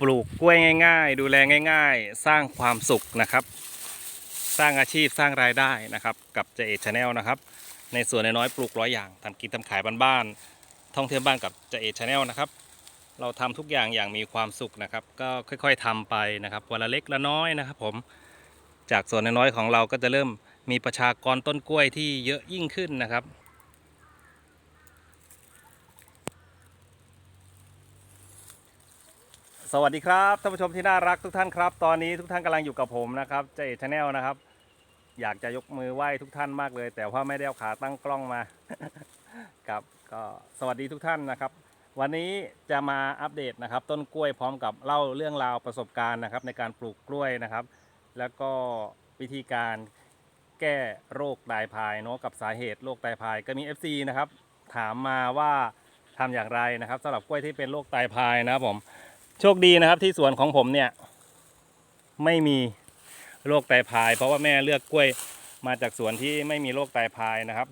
ปลูกกล้วยง่าย ๆ ดูแลง่าย ๆ สร้างความสุขนะครับ สร้างอาชีพสร้างรายได้นะครับ กับเจเอชแนลนะครับ ในส่วนน้อยๆปลูกร้อยอย่างทำกินทำขายบ้านๆท่องเที่ยวบ้านกับเจเอชแนลนะครับ เราทำทุกอย่างอย่างมีความสุขนะครับ ก็ค่อยๆทำไปนะครับวันละเล็กละน้อยนะครับ ผมจากส่วนน้อยๆของเราก็จะเริ่มมีประชากรต้นกล้วยที่เยอะยิ่งขึ้นนะครับ สวัสดีครับท่านผู้ชมที่น่ารักทุกท่านครับ ตอนนี้ทุกท่านกำลังอยู่กับผมนะครับเจเอชแนลนะครับ อยากจะยกมือไหว้ทุกท่านมากเลย แต่ว่าไม่ได้เอาขาตั้งกล้องมา ครับก็สวัสดีทุกท่านนะครับ วันนี้จะมาอัปเดตนะครับ ต้นกล้วยพร้อมกับเล่าเรื่องราวประสบการณ์นะครับ ในการปลูกกล้วยนะครับ แล้วก็วิธีการแก้โรคตายพายเนาะกับสาเหตุโรคตายพายก็มี FC นะครับ ถามมาว่าทำอย่างไรนะครับสำหรับกล้วยที่เป็นโรคตายพายนะครับผม โชคดีนะครับที่สวนของผมเนี่ย ไม่มีโรคไตพาย เพราะว่าแม่เลือกกล้วยมาจากสวนที่ไม่มีโรคไตพายนะครับ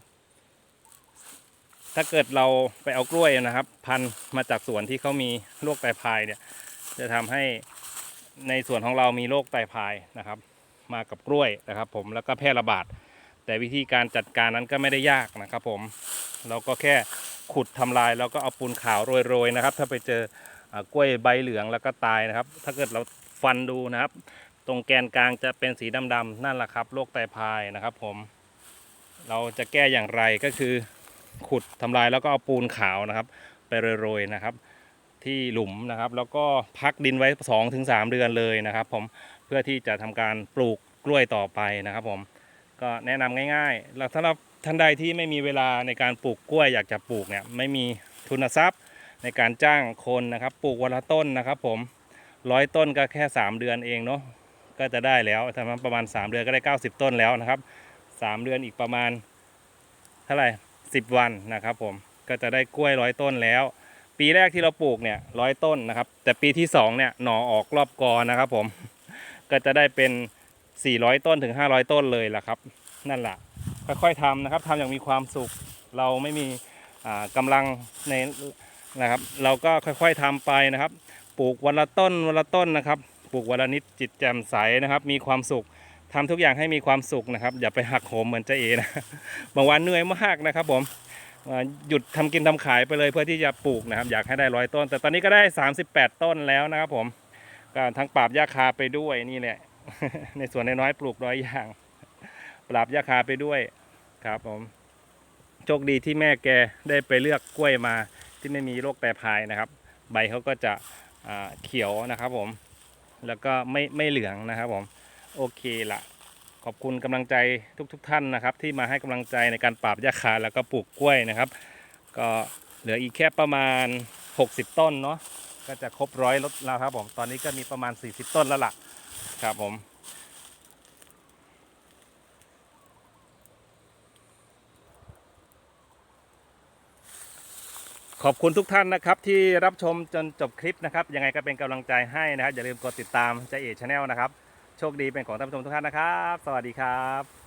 ถ้าเกิดเราไปเอากล้วยนะครับ พันมาจากสวนที่เขามีโรคไตพายเนี่ย จะทำให้ในส่วนของเรามีโรคไตพายนะครับ มากับกล้วยนะครับ ผมแล้วก็แพร่ระบาด แต่วิธีการจัดการนั้นก็ไม่ได้ยากนะครับ ผม เราก็แค่ขุดทำลายแล้วก็เอาปูนขาวโรยๆนะครับ ถ้าไปเจอ กล้วยใบเหลืองแล้วก็ตายนะครับ ถ้าเกิดเราฟันดูนะครับ ตรงแกนกลางจะเป็นสีดำๆนั่นแหละครับโรคไตพายนะครับ ผม เราจะแก้อย่างไรก็คือ ขุดทำลายแล้วก็เอาปูนขาวนะครับ ไปโรยๆนะครับ ที่หลุมนะครับ แล้วก็พักดินไว้2อถึงสเดือนเลยนะครับ ผมเพื่อที่จะทำการปลูกกล้วยต่อไปนะครับ ผมก็แนะนำง่ายๆแล้วสำหรับท่านใดที่ไม่มีเวลาในการปลูกกล้วยอยากจะปลูกเนี่ยไม่มีทุนทรัพย์ ในการจ้างคนนะครับ ปลูกวันละต้นนะครับผมร้อยต้นก็แค่ 3 เดือนเองเนาะก็จะได้แล้วทำประมาณ 3 เดือนก็ได้ 90 ต้นแล้วนะครับ 3 เดือนอีกประมาณเท่าไหร่10 วันนะครับผมก็จะได้กล้วยร้อยต้นแล้ว ปีแรกที่เราปลูกเนี่ยร้อยต้นนะครับ แต่ปีที่2เนี่ยหน่อออกรอบกอนะครับผมก็จะได้เป็น 400 ต้นถึง 500 ต้นเลยล่ะครับ นั่นแหละค่อยๆทำนะครับทำอย่างมีความสุขเราไม่มีกำลังใน นะครับ เราก็ค่อยๆทำไปนะครับ ปลูกวันละต้นวันละต้นนะครับ ปลูกวันละนิดจิตแจ่มใสนะครับ มีความสุขทำทุกอย่างให้มีความสุขนะครับ อย่าไปหักโหมเหมือนเจ๊เอนะบางวันเหนื่อยมากนะครับผมหยุดทำกินทำขายไปเลยเพื่อที่จะปลูกนะครับ อยากให้ได้ร้อยต้น แต่ตอนนี้ก็ได้ 38 ต้นแล้วนะครับผมก็ทั้งปราบหญ้าคาไปด้วยนี่แหละในส่วนน้อยปลูกร้อยอย่าง ปราบหญ้าคาไปด้วยครับผมโชคดีที่แม่แกได้ไปเลือกกล้วยมา ที่ไม่มีโรคแปรพายนะครับ ใบเขาก็จะเขียวนะครับผม แล้วก็ไม่ไม่เหลืองนะครับผม โอเคละขอบคุณกำลังใจทุกๆทท่านนะครับ ที่มาให้กำลังใจในการปราบหญ้าคาแล้วก็ปลูกกล้วยนะครับ ก็เหลืออีกแค่ประมาณ 60 ต้นเนาะก็จะครบร้อยลดแล้วครับผม ตอนนี้ก็มีประมาณ 40 ต้นแล้วล่ะครับผม ขอบคุณทุกท่านนะครับที่รับชมจนจบคลิปนะครับ ยังไงก็เป็นกำลังใจให้นะครับ อย่าลืมกดติดตามใจเอชแนลนะครับ โชคดีเป็นของท่านผู้ชมทุกท่านนะครับ สวัสดีครับ